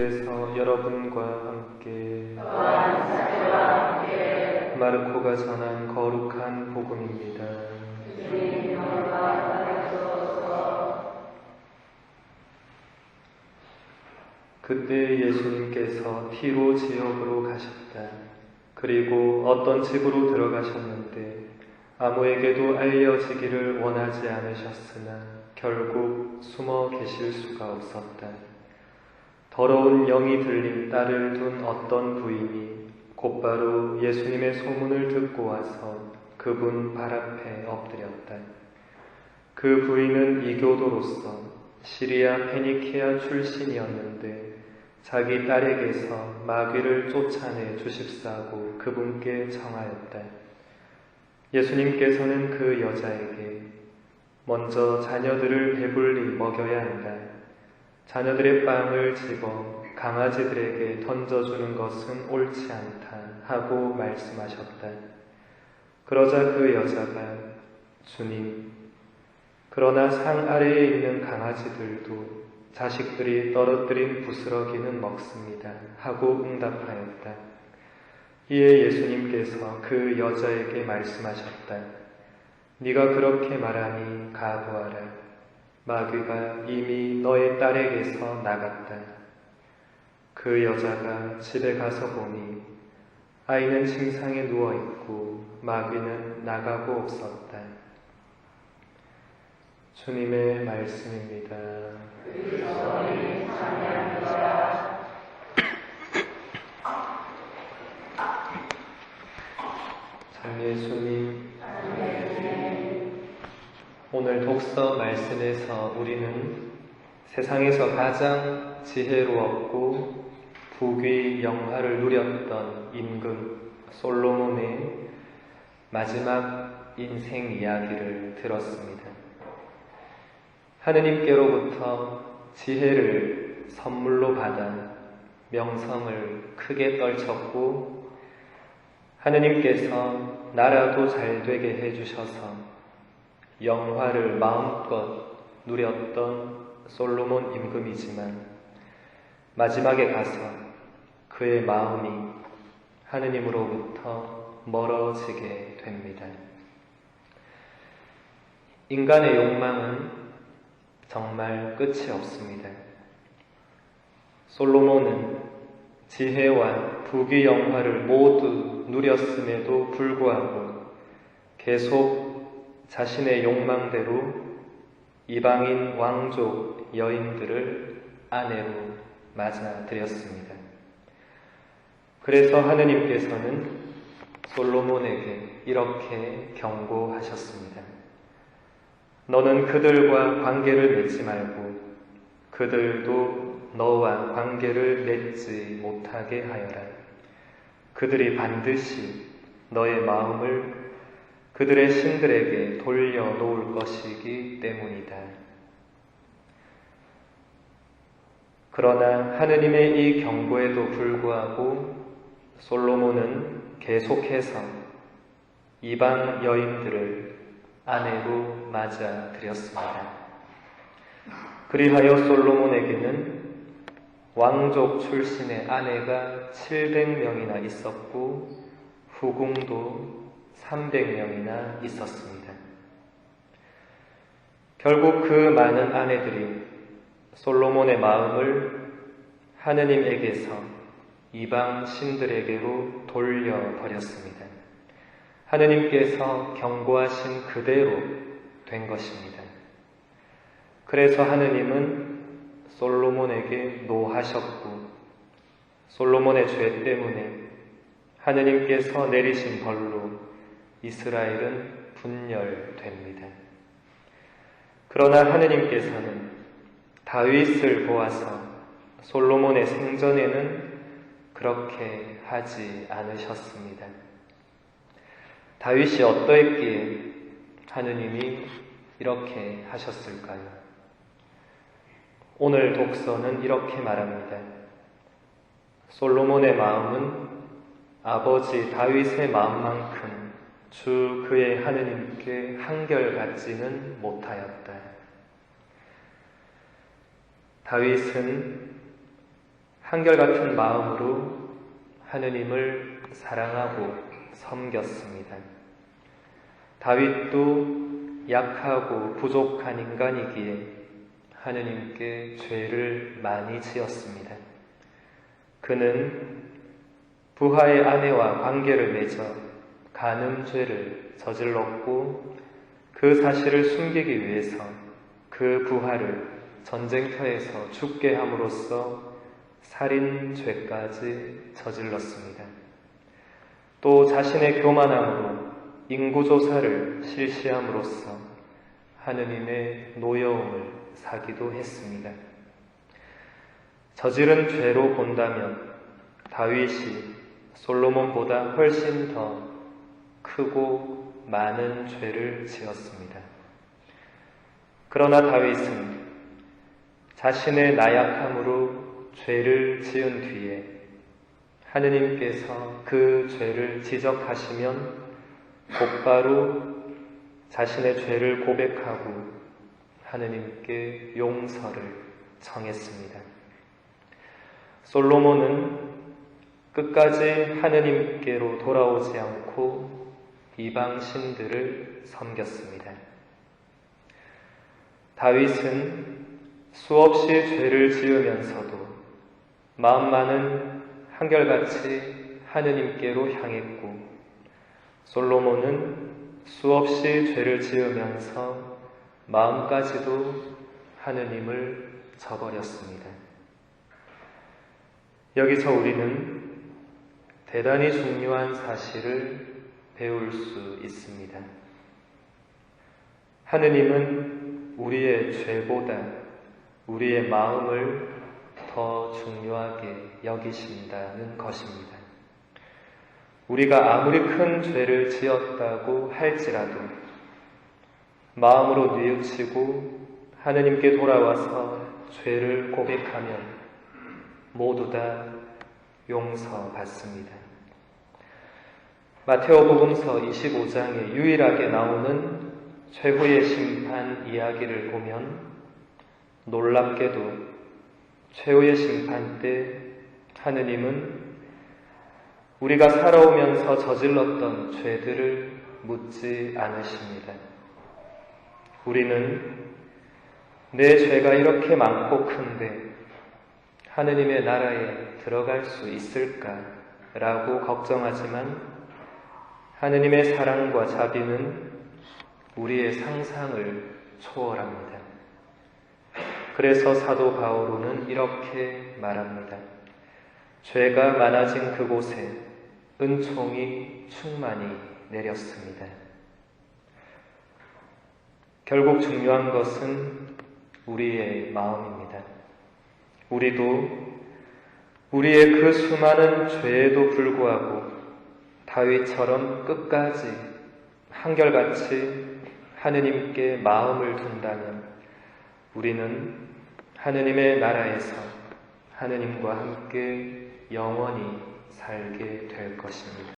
그래서 여러분과 함께 마르코가 전한 거룩한 복음입니다. 그때 예수님께서 티로 지역으로 가셨다. 그리고 어떤 집으로 들어가셨는데 아무에게도 알려지기를 원하지 않으셨으나 결국 숨어 계실 수가 없었다. 더러운 영이 들린 딸을 둔 어떤 부인이 곧바로 예수님의 소문을 듣고 와서 그분 발 앞에 엎드렸다. 그 부인은 이교도로서 시리아 페니키아 출신이었는데 자기 딸에게서 마귀를 쫓아내 주십사고 그분께 청하였다. 예수님께서는 그 여자에게 먼저 자녀들을 배불리 먹여야 한다. 자녀들의 빵을 집어 강아지들에게 던져주는 것은 옳지 않다 하고 말씀하셨다. 그러자 그 여자가 주님, 그러나 상 아래에 있는 강아지들도 자식들이 떨어뜨린 부스러기는 먹습니다. 하고 응답하였다. 이에 예수님께서 그 여자에게 말씀하셨다. 네가 그렇게 말하니 각오하라. 마귀가 이미 너의 딸에게서 나갔다. 그 여자가 집에 가서 보니 아이는 침상에 누워 있고 마귀는 나가고 없었다. 주님의 말씀입니다. 참 예수님, 오늘 독서 말씀에서 우리는 세상에서 가장 지혜로웠고 부귀 영화를 누렸던 임금 솔로몬의 마지막 인생 이야기를 들었습니다. 하느님께로부터 지혜를 선물로 받아 명성을 크게 떨쳤고 하느님께서 나라도 잘 되게 해주셔서 영화를 마음껏 누렸던 솔로몬 임금이지만 마지막에 가서 그의 마음이 하느님으로부터 멀어지게 됩니다. 인간의 욕망은 정말 끝이 없습니다. 솔로몬은 지혜와 부귀 영화를 모두 누렸음에도 불구하고 계속 자신의 욕망대로 이방인 왕족 여인들을 아내로 맞아들였습니다. 그래서 하느님께서는 솔로몬에게 이렇게 경고하셨습니다. 너는 그들과 관계를 맺지 말고 그들도 너와 관계를 맺지 못하게 하여라. 그들이 반드시 너의 마음을 그들의 신들에게 돌려놓을 것이기 때문이다. 그러나 하느님의 이 경고에도 불구하고 솔로몬은 계속해서 이방 여인들을 아내로 맞아 들였습니다. 그리하여 솔로몬에게는 왕족 출신의 아내가 700명이나 있었고 후궁도 300명이나 있었습니다. 결국 그 많은 아내들이 솔로몬의 마음을 하느님에게서 이방 신들에게로 돌려버렸습니다. 하느님께서 경고하신 그대로 된 것입니다. 그래서 하느님은 솔로몬에게 노하셨고 솔로몬의 죄 때문에 하느님께서 내리신 벌로 이스라엘은 분열됩니다. 그러나 하느님께서는 다윗을 보아서 솔로몬의 생전에는 그렇게 하지 않으셨습니다. 다윗이 어떠했기에 하느님이 이렇게 하셨을까요? 오늘 독서는 이렇게 말합니다. 솔로몬의 마음은 아버지 다윗의 마음만큼 주 그의 하느님께 한결같지는 못하였다. 다윗은 한결같은 마음으로 하느님을 사랑하고 섬겼습니다. 다윗도 약하고 부족한 인간이기에 하느님께 죄를 많이 지었습니다. 그는 부하의 아내와 관계를 맺어 간음죄를 저질렀고 그 사실을 숨기기 위해서 그 부하를 전쟁터에서 죽게 함으로써 살인죄까지 저질렀습니다. 또 자신의 교만함으로 인구조사를 실시함으로써 하느님의 노여움을 사기도 했습니다. 저지른 죄로 본다면 다윗이 솔로몬보다 훨씬 더 크고 많은 죄를 지었습니다. 그러나 다윗은 자신의 나약함으로 죄를 지은 뒤에 하느님께서 그 죄를 지적하시면 곧바로 자신의 죄를 고백하고 하느님께 용서를 청했습니다. 솔로몬은 끝까지 하느님께로 돌아오지 않고 이방 신들을 섬겼습니다. 다윗은 수없이 죄를 지으면서도 마음만은 한결같이 하느님께로 향했고 솔로몬은 수없이 죄를 지으면서 마음까지도 하느님을 저버렸습니다. 여기서 우리는 대단히 중요한 사실을 배울 수 있습니다. 하느님은 우리의 죄보다 우리의 마음을 더 중요하게 여기신다는 것입니다. 우리가 아무리 큰 죄를 지었다고 할지라도 마음으로 뉘우치고 하느님께 돌아와서 죄를 고백하면 모두 다 용서받습니다. 마테오 복음서 25장에 유일하게 나오는 최후의 심판 이야기를 보면 놀랍게도 최후의 심판 때 하느님은 우리가 살아오면서 저질렀던 죄들을 묻지 않으십니다. 우리는 내 죄가 이렇게 많고 큰데 하느님의 나라에 들어갈 수 있을까라고 걱정하지만 하느님의 사랑과 자비는 우리의 상상을 초월합니다. 그래서 사도 바오로는 이렇게 말합니다. 죄가 많아진 그곳에 은총이 충만히 내렸습니다. 결국 중요한 것은 우리의 마음입니다. 우리도 우리의 그 수많은 죄에도 불구하고 다윗처럼 끝까지 한결같이 하느님께 마음을 둔다면 우리는 하느님의 나라에서 하느님과 함께 영원히 살게 될 것입니다.